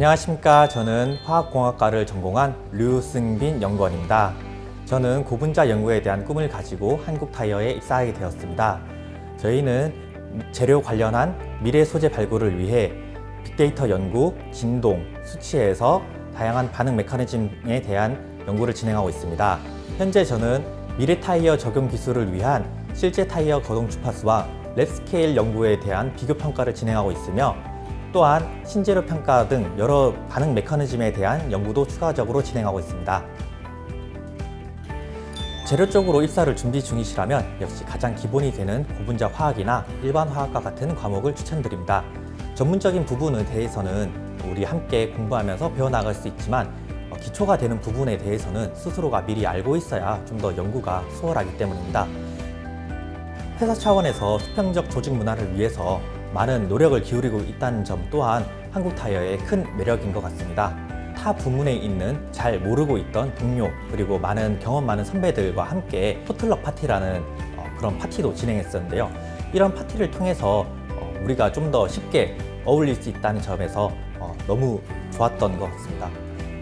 안녕하십니까. 저는 화학공학과를 전공한 류승빈 연구원입니다. 저는 고분자 연구에 대한 꿈을 가지고 한국 타이어에 입사하게 되었습니다. 저희는 재료 관련한 미래 소재 발굴을 위해 빅데이터 연구, 진동, 수치에서 다양한 반응 메커니즘에 대한 연구를 진행하고 있습니다. 현재 저는 미래 타이어 적용 기술을 위한 실제 타이어 거동 주파수와 랩 스케일 연구에 대한 비교 평가를 진행하고 있으며 또한 신재료 평가 등 여러 반응 메커니즘에 대한 연구도 추가적으로 진행하고 있습니다. 재료 쪽으로 입사를 준비 중이시라면 역시 가장 기본이 되는 고분자 화학이나 일반 화학과 같은 과목을 추천드립니다. 전문적인 부분에 대해서는 우리 함께 공부하면서 배워나갈 수 있지만 어, 기초가 되는 부분에 대해서는 스스로가 미리 알고 있어야 좀 더 연구가 수월하기 때문입니다. 회사 차원에서 수평적 조직 문화를 위해서 많은 노력을 기울이고 있다는 점 또한 한국 타이어의 큰 매력인 것 같습니다. 타 부문에 있는 잘 모르고 있던 동료 그리고 많은 경험 많은 선배들과 함께 포틀럭 파티라는 어, 그런 파티도 진행했었는데요. 이런 파티를 통해서 어, 우리가 좀 더 쉽게 어울릴 수 있다는 점에서 어, 너무 좋았던 것 같습니다.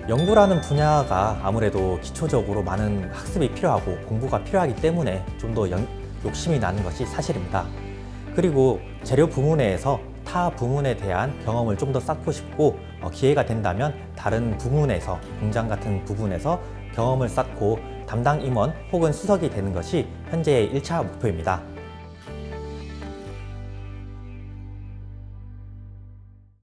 연구라는 분야가 아무래도 기초적으로 많은 학습이 필요하고 공부가 필요하기 때문에 좀 더 욕심이 나는 것이 사실입니다. 그리고 재료 부문에서 타 부문에 대한 경험을 좀 더 쌓고 싶고 어, 기회가 된다면 다른 부문에서 공장 같은 부분에서 경험을 쌓고 담당 임원 혹은 수석이 되는 것이 현재의 1차 목표입니다.